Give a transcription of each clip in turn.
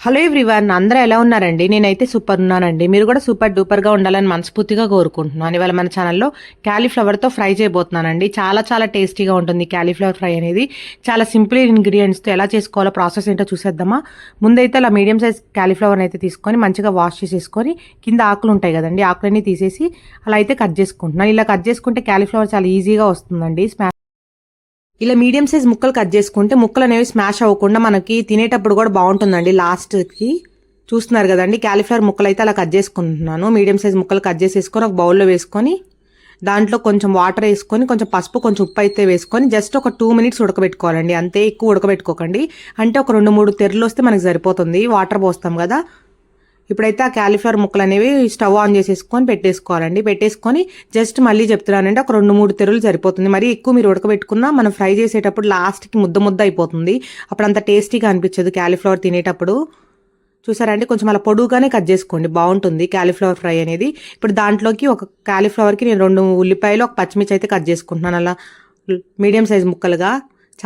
Hello everyone అందరూ ఎలా ఉన్నారండి? నేనైతే సూపర్ ఉన్నానండి. మీరు కూడా సూపర్ డూపర్గా ఉండాలని మనస్ఫూర్తిగా కోరుకుంటున్నాను. ఇవాళ మన ఛానల్లో క్యాలీఫ్లవర్తో ఫ్రై చేయబోతున్నానండి. చాలా చాలా టేస్టీగా ఉంటుంది క్యాలీఫ్లవర్ ఫ్రై అనేది. చాలా సింపుల్ ఇంగ్రీడియంట్స్తో ఎలా చేసుకోవాలో ప్రాసెస్ ఏంటో చూసేద్దామా? ముందైతే అలా మీడియం సైజ్ క్యాలీఫ్లవర్ అయితే తీసుకొని మంచిగా వాష్ చేసేసుకొని కింద ఆకులు ఉంటాయి కదండి ఆకులన్నీ తీసేసి అలా అయితే కట్ చేసుకుంటున్నాను. ఇలా కట్ చేసుకుంటే క్యాలీఫ్లవర్ చాలా ఈజీగా వస్తుందండి. స్మా ఇలా మీడియం సైజ్ ముక్కలు కట్ చేసుకుంటే ముక్కలు అనేవి స్మాష్ అవ్వకుండా మనకి తినేటప్పుడు కూడా బాగుంటుందండి లాస్ట్కి చూస్తున్నారు కదండి క్యాలీఫ్లవర్ ముక్కలు అయితే అలా కట్ చేసుకుంటున్నాను. మీడియం సైజ్ ముక్కలు కట్ చేసేసుకొని ఒక బౌల్లో వేసుకొని దాంట్లో కొంచెం వాటర్ వేసుకొని కొంచెం పసుపు కొంచెం ఉప్పు అయితే వేసుకొని జస్ట్ ఒక టూ మినిట్స్ ఉడకబెట్టుకోవాలండి. అంతే ఎక్కువ ఉడకబెట్టుకోకండి. అంటే ఒక రెండు మూడు తెరలు వస్తే మనకి సరిపోతుంది. వాటర్ పోస్తాం కదా. ఇప్పుడైతే ఆ క్యాలిఫ్లవర్ ముక్కలు అనేవి స్టవ్ ఆన్ చేసేసుకొని పెట్టేసుకోవాలండి. పెట్టేసుకొని జస్ట్ మళ్ళీ చెప్తున్నానంటే ఒక రెండు మూడు తెరులు సరిపోతుంది. మరి ఎక్కువ మీరు ఉడకబెట్టుకున్నా మనం ఫ్రై చేసేటప్పుడు లాస్ట్కి ముద్ద ముద్ద అయిపోతుంది. అప్పుడు అంత టేస్టీగా అనిపించదు క్యాలీఫ్లవర్ తినేటప్పుడు. చూసారండి? కొంచెం అలా పొడుగుగానే కట్ చేసుకోండి. బాగుంటుంది క్యాలీఫ్లవర్ ఫ్రై అనేది. ఇప్పుడు దాంట్లోకి ఒక క్యాలీఫ్లవర్కి నేను రెండు ఉల్లిపాయలు ఒక పచ్చిమిర్చి అయితే కట్ చేసుకుంటున్నాను. అలా మీడియం సైజ్ ముక్కలుగా.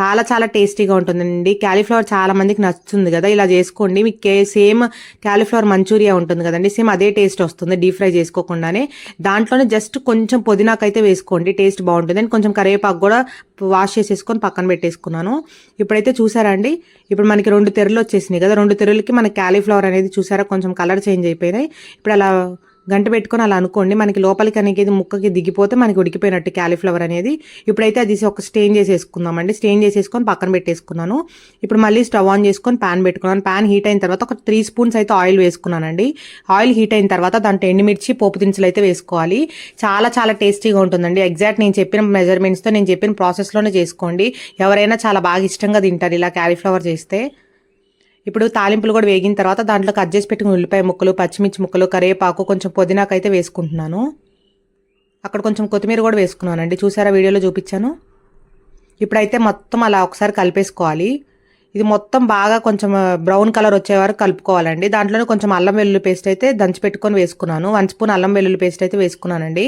చాలా చాలా టేస్టీగా ఉంటుందండి. క్యాలీఫ్లవర్ చాలా మందికి నచ్చుతుంది కదా. ఇలా చేసుకోండి. మీకు కే- సేమ్ క్యాలీఫ్లవర్ మంచూరియా ఉంటుంది కదండి. సేమ్ అదే టేస్ట్ వస్తుంది డీప్ ఫ్రై చేసుకోకుండానే. దాంట్లోనే జస్ట్ కొంచెం పుదీనాకైతే వేసుకోండి. టేస్ట్ బాగుంటుంది. అండ్ కొంచెం కరివేపాకు కూడా వాష్ చేసేసుకొని పక్కన పెట్టేసుకున్నాను. ఇప్పుడైతే చూసారా అండి? ఇప్పుడు మనకి రెండు తెరలు వచ్చేసినాయి కదా. రెండు తెరలకి మన క్యాలీఫ్లవర్ అనేది చూసారా? కొంచెం కలర్ చేంజ్ అయిపోయినాయి. ఇప్పుడు అలా గంట పెట్టుకొని అలా అనుకోండి మనకి లోపలికి అనేది ముక్కకి దిగిపోతే మనకి ఉడికిపోయినట్టు క్యాలీఫ్లవర్ అనేది. ఇప్పుడైతే అది ఒక స్టెయిన్ చేసేసుకుందామండి. స్టెయిన్ చేసేసుకొని పక్కన పెట్టేసుకున్నాను. ఇప్పుడు మళ్ళీ స్టవ్ ఆన్ చేసుకొని ప్యాన్ పెట్టుకున్నాను. ప్యాన్ హీట్ అయిన తర్వాత ఒక త్రీ స్పూన్స్ అయితే ఆయిల్ వేసుకున్నానండి. ఆయిల్ హీట్ అయిన తర్వాత దాంట్లో ఎండుమిర్చి పోపు దినుసులు అయితే వేసుకోవాలి. చాలా చాలా టేస్టీగా ఉంటుందండి. ఎగ్జాక్ట్ నేను చెప్పిన మెజర్మెంట్స్తో నేను చెప్పిన ప్రాసెస్లోనే చేసుకోండి. ఎవరైనా చాలా బాగా ఇష్టంగా తింటారు ఇలా క్యాలీఫ్లవర్ చేస్తే. ఇప్పుడు తాలింపులు కూడా వేగిన తర్వాత దాంట్లో కట్ చేసి పెట్టుకున్న ఉల్లిపాయ ముక్కలు పచ్చిమిర్చి ముక్కలు కరివేపాకు కొంచెం పుదీనాకు అయితే వేసుకుంటున్నాను. అక్కడ కొంచెం కొత్తిమీర కూడా వేసుకున్నానండి. చూసారా వీడియోలో చూపించాను. ఇప్పుడైతే మొత్తం అలా ఒకసారి కలిపేసుకోవాలి. ఇది మొత్తం బాగా కొంచెం బ్రౌన్ కలర్ వచ్చే వరకు కలుపుకోవాలండి. దాంట్లోనే కొంచెం అల్లం వెల్లుల్లి పేస్ట్ అయితే దంచి పెట్టుకొని వేసుకున్నాను. వన్ స్పూన్ అల్లం వెల్లుల్లి పేస్ట్ అయితే వేసుకున్నానండి.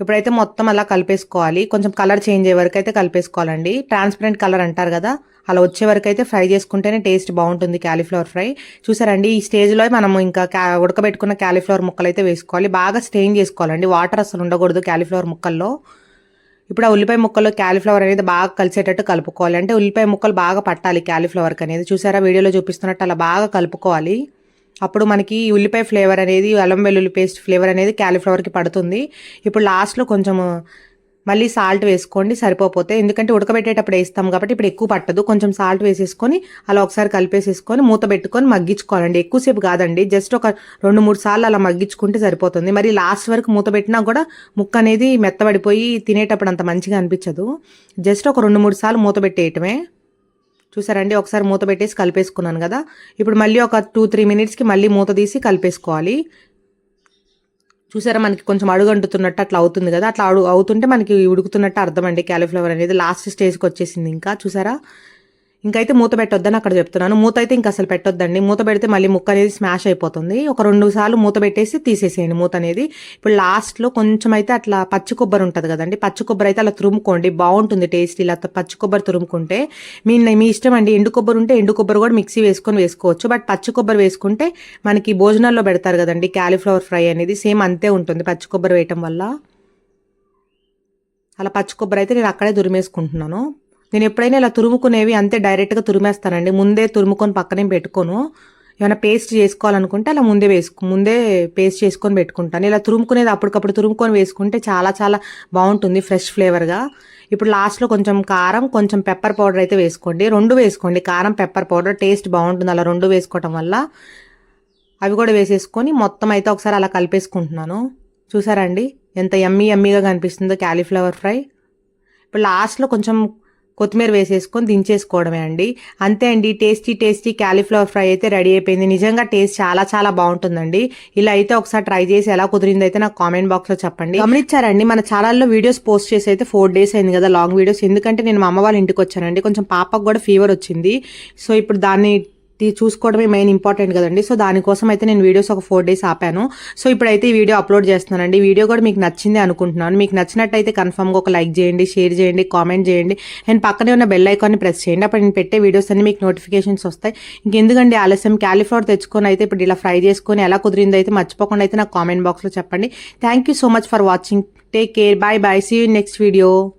ఇప్పుడైతే మొత్తం అలా కలిపేసుకోవాలి. కొంచెం కలర్ చేంజ్ అయ్యే వరకు అయితే కలిపేసుకోవాలండి. ట్రాన్స్పరెంట్ కలర్ అంటారు కదా అలా వచ్చే వరకు అయితే ఫ్రై చేసుకుంటేనే టేస్ట్ బాగుంటుంది క్యాలీఫ్లవర్ ఫ్రై. చూసారండి ఈ స్టేజ్లో మనం ఇంకా ఉడకబెట్టుకున్న క్యాలీఫ్లవర్ ముక్కలు అయితే వేసుకోవాలి. బాగా స్టెయిన్ చేసుకోవాలండి. వాటర్ అసలు ఉండకూడదు క్యాలీఫ్లవర్ ముక్కల్లో. ఇప్పుడు ఆ ఉల్లిపాయ ముక్కల్లో క్యాలీఫ్లవర్ అనేది బాగా కలిసేటట్టు కలుపుకోవాలి. అంటే ఉల్లిపాయ ముక్కలు బాగా పట్టాలి క్యాలీఫ్లవర్కి అనేది. చూసారా వీడియోలో చూపిస్తున్నట్టు అలా బాగా కలుపుకోవాలి. అప్పుడు మనకి ఉల్లిపాయ ఫ్లేవర్ అనేది అల్లం వెల్లుల్లి పేస్ట్ ఫ్లేవర్ అనేది క్యాలీఫ్లవర్కి పడుతుంది. ఇప్పుడు లాస్ట్లో కొంచెం మళ్ళీ సాల్ట్ వేసుకోండి సరిపోతే. ఎందుకంటే ఉడకబెట్టేటప్పుడు వేస్తాం కాబట్టి ఇప్పుడు ఎక్కువ పట్టదు. కొంచెం సాల్ట్ వేసేసుకొని అలా ఒకసారి కలిపేసేసుకొని మూత పెట్టుకొని మగ్గించుకోవాలండి. ఎక్కువసేపు కాదండి. జస్ట్ ఒక రెండు మూడు సార్లు అలా మగ్గించుకుంటే సరిపోతుంది. మరి లాస్ట్ వరకు మూత పెట్టినా కూడా ముక్క అనేది మెత్తబడిపోయి తినేటప్పుడు అంత మంచిగా అనిపించదు. జస్ట్ ఒక రెండు మూడు సార్లు మూత పెట్టేయటమే. చూసారండి ఒకసారి మూత పెట్టేసి కలిపేసుకున్నాను కదా. ఇప్పుడు మళ్ళీ ఒక టూ త్రీ మినిట్స్కి మళ్ళీ మూత తీసి కలిపేసుకోవాలి. చూసారా మనకి కొంచెం అడుగంటుతున్నట్టు అట్లా అవుతుంది కదా. అట్లా అడుగు అవుతుంటే మనకి ఉడుకుతున్నట్టు అర్థం అండి. క్యాలీఫ్లవర్ అనేది లాస్ట్ స్టేజ్కి వచ్చేసింది ఇంకా. చూసారా? ఇంకైతే మూత పెట్టొద్దని అక్కడ చెప్తున్నాను. మూత అయితే ఇంకా అసలు పెట్టొద్దండి. మూత పెడితే మళ్ళీ ముక్క అనేది స్మాష్ అయిపోతుంది. ఒక రెండు సార్లు మూత పెట్టేసి తీసేసేయండి మూత అనేది. ఇప్పుడు లాస్ట్లో కొంచెం అయితే అట్లా పచ్చి కొబ్బరి ఉంటుంది కదండి. పచ్చి కొబ్బరి అయితే అలా తురుముకోండి. బాగుంటుంది టేస్ట్ ఇలా పచ్చి కొబ్బరి తురుముకుంటే. మీ మీ ఇష్టం అండి. ఎండు కొబ్బరి ఉంటే ఎండు కొబ్బరి కూడా మిక్సీ వేసుకొని వేసుకోవచ్చు. బట్ పచ్చి కొబ్బరి వేసుకుంటే మనకి భోజనాల్లో పెడతారు కదండి. క్యాలీఫ్లవర్ ఫ్రై అనేది సేమ్ అంతే ఉంటుంది పచ్చి కొబ్బరి వేయటం వల్ల. అలా పచ్చి కొబ్బరి అయితే నేను అక్కడే దురిమేసుకుంటున్నాను. నేను ఎప్పుడైనా ఇలా తురుముకునేవి అంతే డైరెక్ట్గా తురిమేస్తానండి. ముందే తురుముకొని పక్కనే పెట్టుకోను. ఏమైనా పేస్ట్ చేసుకోవాలనుకుంటే అలా ముందే వేసుకు ముందే పేస్ట్ చేసుకొని పెట్టుకుంటాను. ఇలా తురుముకునేది అప్పటికప్పుడు తురుముకొని వేసుకుంటే చాలా చాలా బాగుంటుంది ఫ్రెష్ ఫ్లేవర్గా ఇప్పుడు లాస్ట్లో కొంచెం కారం కొంచెం పెప్పర్ పౌడర్ అయితే వేసుకోండి. రెండు వేసుకోండి. కారం పెప్పర్ పౌడర్ టేస్ట్ బాగుంటుంది. అలా రెండు వేసుకోవటం వల్ల అవి కూడా వేసేసుకొని మొత్తం అయితే ఒకసారి అలా కలిపేసుకుంటున్నాను. చూసారండి ఎంత ఎమ్మీ ఎమ్మీగా కనిపిస్తుందో క్యాలీఫ్లవర్ ఫ్రై ఇప్పుడు లాస్ట్లో కొంచెం కొత్తిమీర వేసేసుకొని దించేసుకోవడమే అండి. అంతే అండి టేస్టీ టేస్టీ క్యాలీఫ్లవర్ ఫ్రై అయితే రెడీ అయిపోయింది. నిజంగా టేస్ట్ చాలా చాలా బాగుంటుందండి. ఇలా అయితే ఒకసారి ట్రై చేసి ఎలా కుదిరిందో అయితే నాకు కామెంట్ బాక్స్లో చెప్పండి. గమనించారండి మన ఛానల్లో వీడియోస్ పోస్ట్ చేసి అయితే ఫోర్ డేస్ అయింది కదా లాంగ్ వీడియోస్. ఎందుకంటే నేను మా అమ్మ వాళ్ళ ఇంటికి వచ్చానండి. కొంచెం పాపకు కూడా ఫీవర్ వచ్చింది. సో ఇప్పుడు దాన్ని చూసుకోవడమే మెయిన్ ఇంపార్టెంట్ కదండి. సో దానికోసం అయితే నేను వీడియోస్ ఒక ఫోర్ డేస్ ఆపాను. సో ఇప్పుడైతే ఈ వీడియో అప్లోడ్ చేస్తున్నానండి. వీడియో కూడా మీకు నచ్చింది అనుకుంటున్నాను. మీకు నచ్చినట్టయితే కన్ఫర్మ్గా ఒక లైక్ చేయండి షేర్ చేయండి కామెంట్ చేయండి. అండ్ పక్కనే ఉన్న బెల్ ఐకాన్ని ప్రెస్ చేయండి. అప్పుడు నేను పెట్టే వీడియోస్ అన్ని మీకు నోటిఫికేషన్స్ వస్తాయి. ఇంకెందుకండి ఆలస్యం? క్యాలిఫ్లవర్ తెచ్చుకొని అయితే ఇప్పుడు ఇలా ఫ్రై చేసుకొని ఎలా కుదిరిందో అయితే మర్చిపోకుండా అయితే నాకు కామెంట్ బాక్స్లో చెప్పండి. Thank you so much for watching take care bye bye see you next video